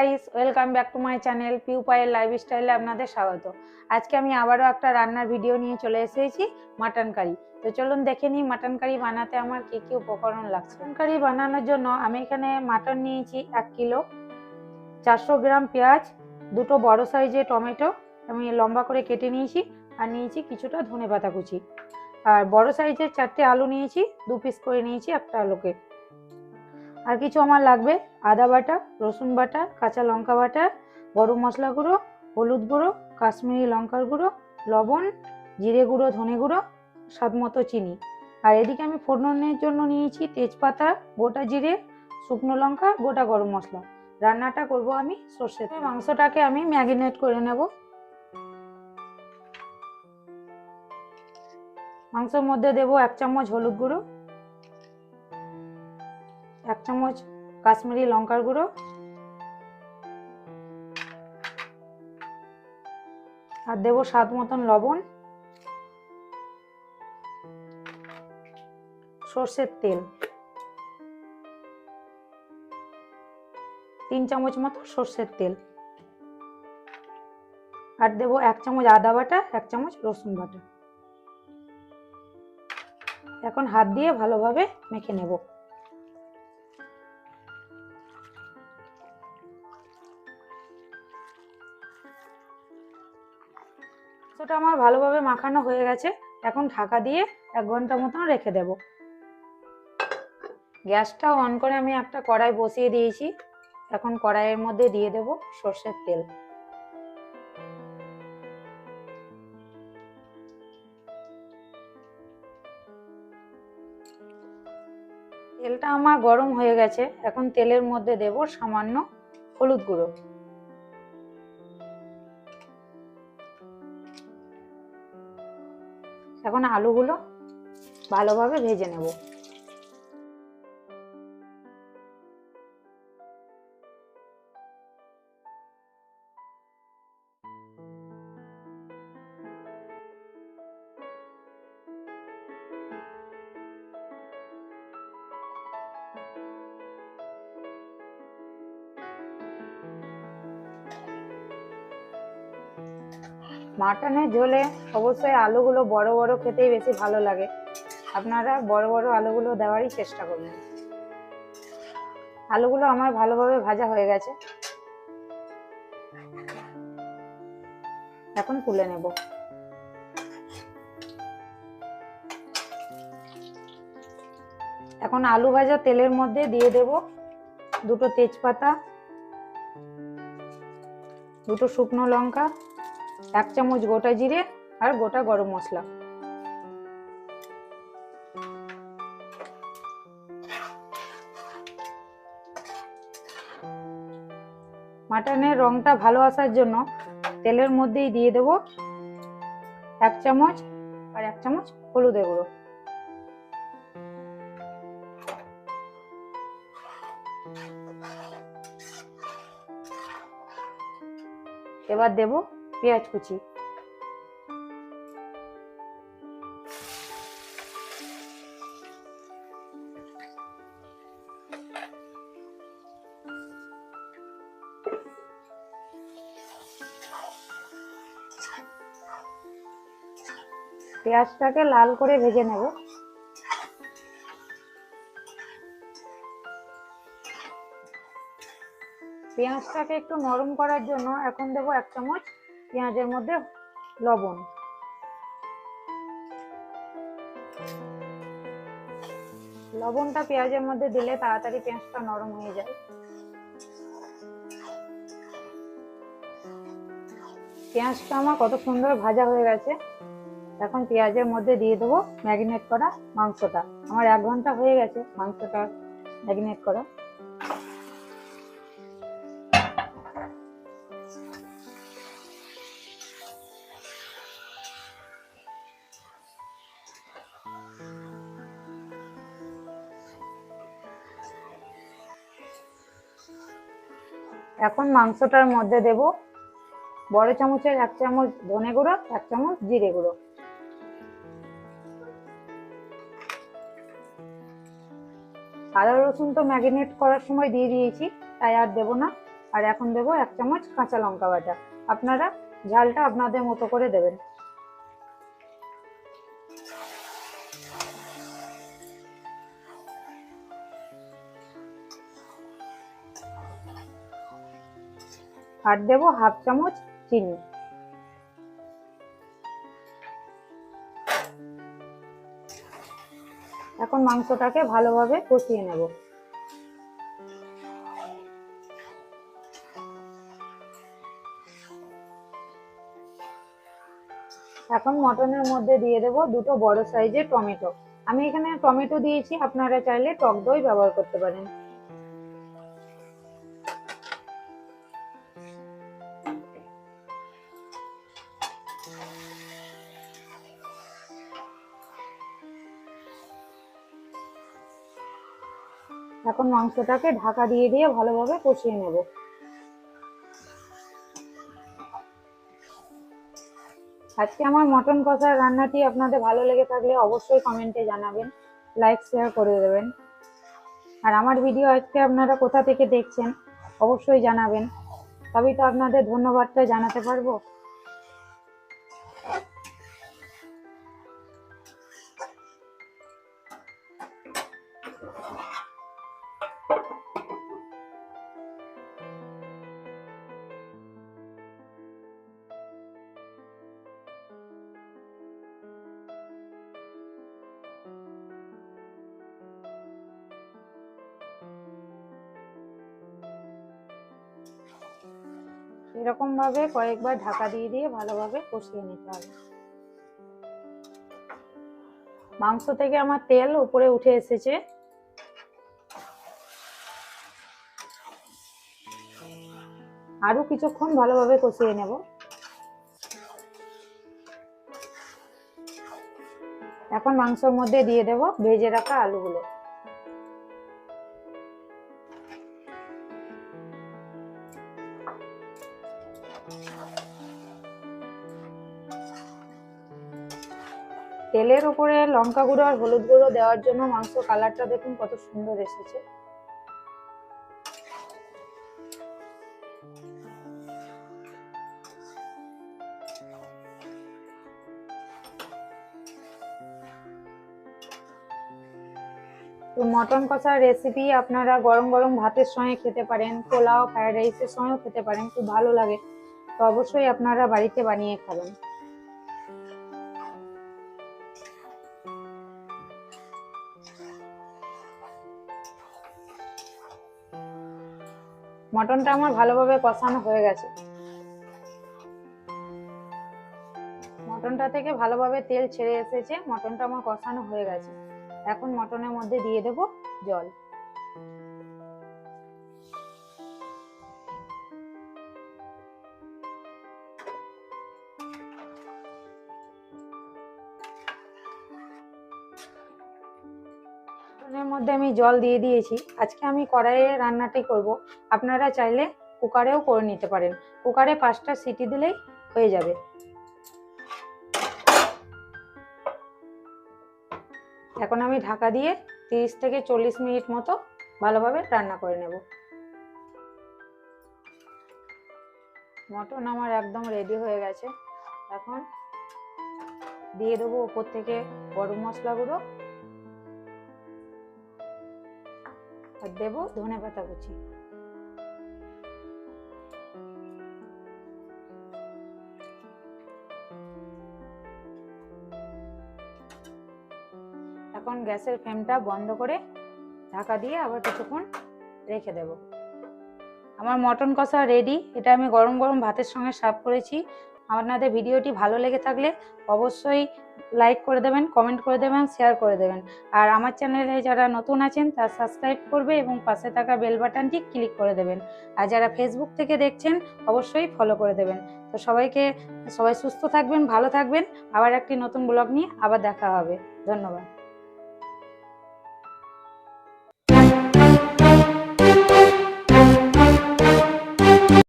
Guys welcome back to my channel Piu পায়ের লাইফস্টাইলে আপনাদের স্বাগত। আজকে আমি আবারও একটা রান্নার ভিডিও নিয়ে চলে এসেছি মাটন কারি তো চলুন দেখে নিই মাটন কারি বানাতে আমার কি কি উপকরণ লাগছে। মাটন কারি বানানোর জন্য আমি এখানে মাটন নিয়েছি এক কিলো, চারশো গ্রাম পেঁয়াজ, দুটো বড় সাইজের টমেটো, আমি লম্বা করে কেটে নিয়েছি, আর নিয়েছি কিছুটা ধনে পাতা কুচি। আর বড় সাইজের চারটে আলু নিয়েছি, দু পিস করে নিয়েছি একটা আলুকে। আর কিছু আমার লাগবে। আদা বাটা, রসুন বাটা, কাঁচা লঙ্কা বাটা, গরম মশলা গুঁড়ো, হলুদ গুঁড়ো, কাশ্মীরি লঙ্কার গুঁড়ো, লবণ, জিরে গুঁড়ো, ধনে গুঁড়ো, স্বাদ মতো চিনি। আর এদিকে আমি ফোড়নের জন্য নিয়েছি তেজপাতা, গোটা জিরে, শুকনো লঙ্কা, গোটা গরম মশলা। রান্নাটা করব আমি সর্ষে মাংসটাকে আমি ম্যাগিনেট করে নেব। মাংসের মধ্যে দেব এক চামচ হলুদ গুঁড়ো চামচ কাশ্মীরি লঙ্কার গুঁড়ো। আর দেবো স্বাদ মতন লবণ। সর্ষের তেল। তিন চামচ মতো সর্ষের তেল। আর দেবো এক চামচ আদা বাটা, এক চামচ রসুন বাটা। এখন হাত দিয়ে ভালোভাবে মেখে নেব। মাংসটা আমার ভালোভাবে মাখানো হয়ে গেছে। এখন ঢাকা দিয়ে এক ঘণ্টা মতন রেখে দেব। গ্যাসটা অন করে আমি একটা কড়াই বসিয়ে দিয়েছি। এখন কড়াইয়ের মধ্যে দিয়ে দেব সর্ষের তেল। তেলটা আমার গরম হয়ে গেছে। এখন তেলের মধ্যে দেব সামান্য হলুদ গুঁড়ো। এখন আলুগুলো ভালোভাবে ভেজে নেব। মাটনের ঝোলে অবশ্যই আলুগুলো বড় বড় খেতেই বেশি ভালো লাগে। আপনারা বড় বড় আলুগুলো দেওয়ারই চেষ্টা করবেন। আলুগুলো আমার ভালোভাবে ভাজা হয়ে গেছে। এখন তুলে নেব। এখন আলু ভাজা তেলের মধ্যে দিয়ে দেব দুটো তেজপাতা, দুটো শুকনো লঙ্কা এক চামচ গোটা জিরে আর গোটা গরম মশলা। মাটনের রংটা ভালো আসার জন্য তেলের মধ্যেই দিয়ে দেব এক চামচ আর এক চামচ হলুদের গুঁড়ো। এবার দেব পেঁয়াজ কুচি। পেঁয়াজটাকে লাল করে ভেজে নেব। পেঁয়াজটাকে একটু নরম করার জন্য এখন দেব এক চামচ পেঁয়াজের মধ্যে লবণ। লবণটা পেঁয়াজের মধ্যে দিলে তাড়াতাড়ি পেঁয়াজটা নরম হয়ে যায়। পেঁয়াজটা আমার কত সুন্দর ভাজা হয়ে গেছে। এখন পেঁয়াজের মধ্যে দিয়ে দেবো ম্যারিনেট করা মাংসটা। আমার এক ঘণ্টা হয়ে গেছে মাংসটা ম্যারিনেট করা। এখন মাংসটার মধ্যে দেব বড় চামচের এক চামচ ধনে গুঁড়ো, এক চামচ জিরে গুঁড়ো। আদা, রসুন তো ম্যাগিনেট করার সময় দিয়ে দিয়েছি, তাই আর দেবো না। আর এখন দেবো এক চামচ কাঁচা লঙ্কা বাটা। আপনারা ঝালটা আপনাদের মতো করে দেবেন। আর দেবো হাফ চামচ চিনি। এখন মাংসটাকে ভালোভাবে কষিয়ে নেব। এখন মটনের মধ্যে দিয়ে দেব দুটো বড় সাইজের টমেটো। আমি এখানে টমেটো দিয়েছি, আপনারা চাইলে টক দই ব্যবহার করতে পারেন। এখন মাংসটাকে ঢাকা দিয়ে দিয়ে ভালোভাবে কষিয়ে নেব। আজকে আমার মটন কষার রান্নাটি আপনাদের ভালো লেগে থাকলে অবশ্যই কমেন্টে জানাবেন, লাইক, শেয়ার করে দেবেন। আর আমার ভিডিও আজকে আপনারা কোথা থেকে দেখছেন অবশ্যই জানাবেন। তবেই তো আপনাদের ধন্যবাদটা জানাতে পারব। এরকম ভাবে কয়েকবার ঢাকা দিয়ে দিয়ে ভালোভাবে কষিয়ে নিতে হবে। মাংস থেকে আমার তেল উপরে উঠে এসেছে। আরও কিছুক্ষণ ভালোভাবে কষিয়ে নেব। এখন মাংসের মধ্যে দিয়ে দেব ভেজে রাখা আলুগুলো। তেলের উপরে লঙ্কা গুঁড়ো আর হলুদ গুঁড়ো দেওয়ার জন্য মাংস কালারটা দেখুন কত সুন্দর এসেছে। তো মটন কষার রেসিপি আপনারা গরম গরম ভাতের সঙ্গে খেতে পারেন, পোলাও ফ্রাইড রাইসের সঙ্গেও খেতে পারেন, খুব ভালো লাগে। তো অবশ্যই আপনারা বাড়িতে বানিয়ে খাবেন। মটনটা আমার ভালোভাবে কষানো হয়ে গেছে। মটনটা থেকে ভালোভাবে তেল ছেড়ে এসেছে, মটনটা আমার কষানো হয়ে গেছে। এখন মটনের মধ্যে দিয়ে দেব জল। মটনের মধ্যে আমি জল দিয়ে দিয়েছি। আজকে আমি কড়াইয়ে রান্নাটি করব। আপনারা চাইলে কুকারেও করে নিতে পারেন। কুকারে পাঁচটা সিটি দিলেই হয়ে যাবে। এখন আমি ঢাকা দিয়ে তিরিশ থেকে চল্লিশ মিনিট মতো ভালোভাবে রান্না করে নেব। মটন আমার একদম রেডি হয়ে গেছে। এখন দিয়ে দেবো ওপর থেকে গরম মশলা গুঁড়ো আর দেবো ধনে পাতা কুচি। এখন গ্যাসের ফ্লেমটা বন্ধ করে ঢাকা দিয়ে আবার কিছুক্ষণ রেখে দেব। আমার মটন কষা রেডি এটা আমি গরম গরম ভাতের সঙ্গে সার্ভ করেছি। আপনাদের ভিডিওটি ভালো লেগে থাকলে অবশ্যই লাইক করে দেবেন কমেন্ট করে দেবেন শেয়ার করে দেবেন। আর আমার চ্যানেলে যারা নতুন আছেন, তারা সাবস্ক্রাইব করবে এবং পাশে থাকা বেল বাটনটি ক্লিক করে দেবেন। আর যারা ফেসবুক থেকে দেখছেন, অবশ্যই ফলো করে দেবেন। তো সবাইকে, সবাই সুস্থ থাকবেন, ভালো থাকবেন। আবার একটি নতুন ব্লগ নিয়ে আবার দেখা হবে। ধন্যবাদ।